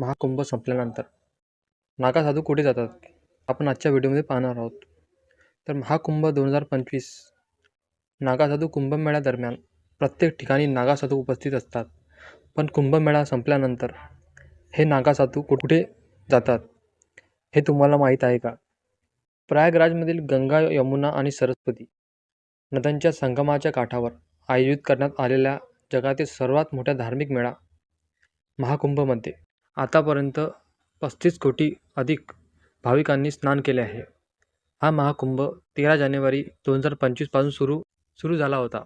महाकुंभ संपल्यानंतर. नागासाधू कुठे जातात? आपण आजच्या व्हिडिओमध्ये पाहणार आहोत. तर महाकुंभ दोन हजार पंचवीस. नागासाधू कुंभमेळ्यादरम्यान प्रत्येक ठिकाणी नागासाधू उपस्थित असतात. पण कुंभमेळा संपल्यानंतर हे नागासाधू कुठे जातात? हे तुम्हाला माहीत आहे का? प्रयागराजमधील गंगा यमुना आणि सरस्वती नद्यांच्या संगमाच्या काठावर आयोजित करण्यात आलेल्या जगातील सर्वात मोठ्या धार्मिक मेळा महाकुंभमध्ये आतापर्यंत पस्तीस कोटी अधिक भाविकांनी स्नान केले आहे. हा महाकुंभ तेरा जानेवारी दोन हजार पंचवीसपासून सुरू सुरू झाला होता.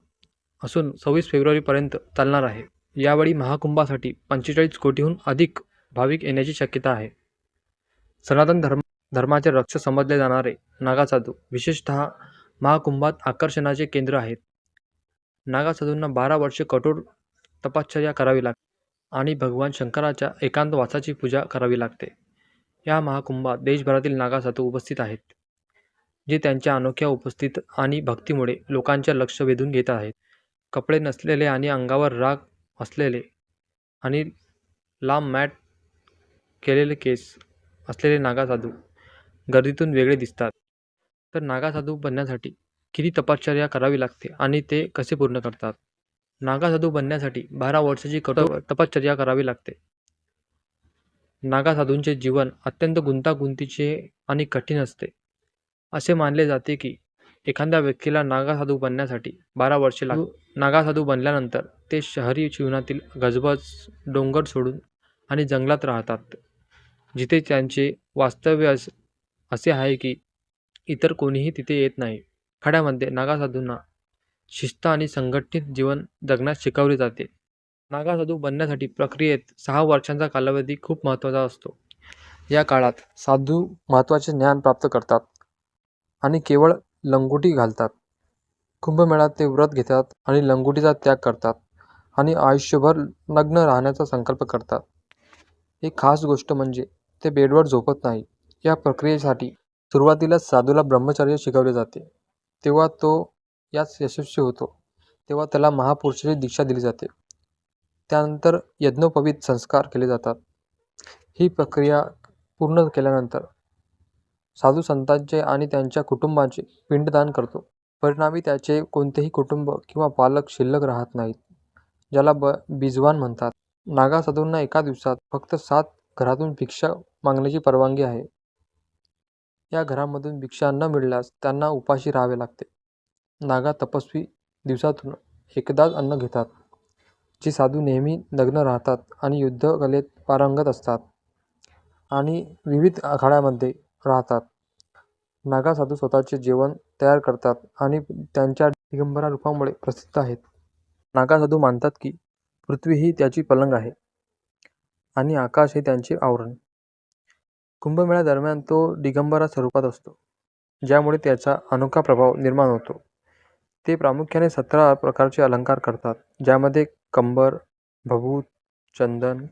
असून सव्वीस फेब्रुवारीपर्यंत चालणार आहे. यावेळी महाकुंभासाठी पंचेचाळीस कोटीहून अधिक भाविक येण्याची शक्यता आहे. सनातन धर्म धर्माचे रक्षक समजले जाणारे नागासाधू विशेषतः महाकुंभात आकर्षणाचे केंद्र आहेत. नागासाधूंना बारा वर्षे कठोर तपश्चर्या करावी लागते आणि भगवान शंकराच्या एकांतवासाची पूजा करावी लागते. या महाकुंभात देशभरातील नागासाधू उपस्थित आहेत जे त्यांच्या अनोख्या उपस्थित आणि भक्तीमुळे लोकांचे लक्ष वेधून घेत आहेत. कपडे नसलेले आणि अंगावर राग असलेले आणि लांब मॅट केलेले केस असलेले नागासाधू गर्दीतून वेगळे दिसतात. तर नागासाधू बनण्यासाठी किती तपश्चर्या करावी लागते आणि ते कसे पूर्ण करतात? नागासाधू बनण्यासाठी बारा वर्षाची कठोर तपश्चर्या करावी लागते. नागासाधूंचे जीवन अत्यंत गुंतागुंतीचे आणि कठीण असते. असे मानले जाते की एखाद्या व्यक्तीला नागासाधू बनण्यासाठी बारा वर्षे लाग नागासाधू बनल्यानंतर ते शहरी जीवनातील गजबज डोंगर सोडून आणि जंगलात राहतात जिथे त्यांचे वास्तव्य अस असे आहे की इतर कोणीही तिथे येत नाही. खड्यामध्ये नागासाधूंना शिस्त आणि संघटित जीवन जगण्यास शिकवले जाते. नागासाधू बनण्यासाठी प्रक्रियेत सहा वर्षांचा कालावधी खूप महत्त्वाचा असतो. या काळात साधू महत्त्वाचे ज्ञान प्राप्त करतात आणि केवळ लंगोटी घालतात. कुंभमेळ्यात ते व्रत घेतात आणि लंगोटीचा त्याग करतात आणि आयुष्यभर नग्न राहण्याचा संकल्प करतात. एक खास गोष्ट म्हणजे ते बेडवर झोपत नाही. या प्रक्रियेसाठी सुरुवातीला साधूला ब्रह्मचर्य शिकवले जाते. तेव्हा तो यात यशस्वी होतो. तेव्हा त्याला महापुरुषाची दीक्षा दिली जाते. त्यानंतर यज्ञोपवीत संस्कार केले जातात. ही प्रक्रिया पूर्ण केल्यानंतर साधू संतांचे आणि त्यांच्या कुटुंबाचे पिंडदान करतो. परिणामी त्याचे कोणतेही कुटुंब किंवा पालक शिल्लक राहत नाहीत ज्याला ब बिजवान म्हणतात. नागा साधूंना एका दिवसात फक्त सात घरातून भिक्षा मागण्याची परवानगी आहे. या घरामधून भिक्षा न मिळाल्यास त्यांना उपाशी राहावे लागते. नागा तपस्वी दिवसातून एकदाच अन्न घेतात जे साधू नेहमी नग्न राहतात आणि युद्धकलेत पारंगत असतात आणि विविध आखाड्यामध्ये राहतात. नागा साधू स्वतःचे जेवण तयार करतात आणि त्यांच्या दिगंबरा रूपामुळे प्रसिद्ध आहेत. नागा साधू मानतात की पृथ्वी ही त्याची पलंग आहे आणि आकाश हे त्यांचे आवरण. कुंभमेळ्यादरम्यान तो दिगंबरा स्वरूपात असतो ज्यामुळे त्याचा अनोखा प्रभाव निर्माण होतो. ते प्रामुख्याने सतरा प्रकारचे अलंकार करतात ज्यामध्ये कंबर भभूत चंदन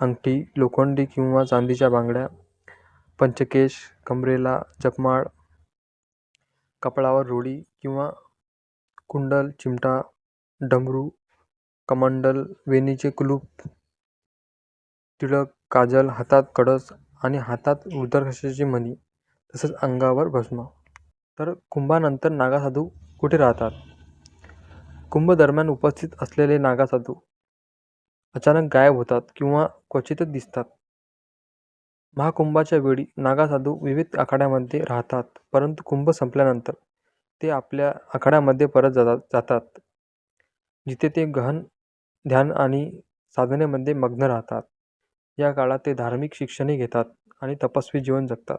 अंगठी लोखंडी किंवा चांदीच्या बांगड्या पंचकेश कमरेला जपमाळ कपाळावर रोडी किंवा कुंडल चिमटा डमरू कमंडल वेणीचे कुलूप तिळक काजल हातात कळस आणि हातात रुद्राक्षाची मणी तसंच अंगावर भस्म. तर कुंभानंतर नागासाधू कुठे राहतात? कुंभ दरम्यान उपस्थित असलेले नागासाधू अचानक गायब होतात किंवा क्वचितच दिसतात. महाकुंभाच्या वेळी नागासाधू विविध आखाड्यामध्ये राहतात परंतु कुंभ संपल्यानंतर ते आपल्या आखाड्यामध्ये परत जातात जातात जिथे ते गहन ध्यान आणि साधनेमध्ये मग्न राहतात. या काळात ते धार्मिक शिक्षणही घेतात आणि तपस्वी जीवन जगतात.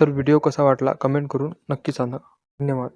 तर व्हिडिओ कसा वाटला कमेंट करून नक्की सांगा. धन्यवाद.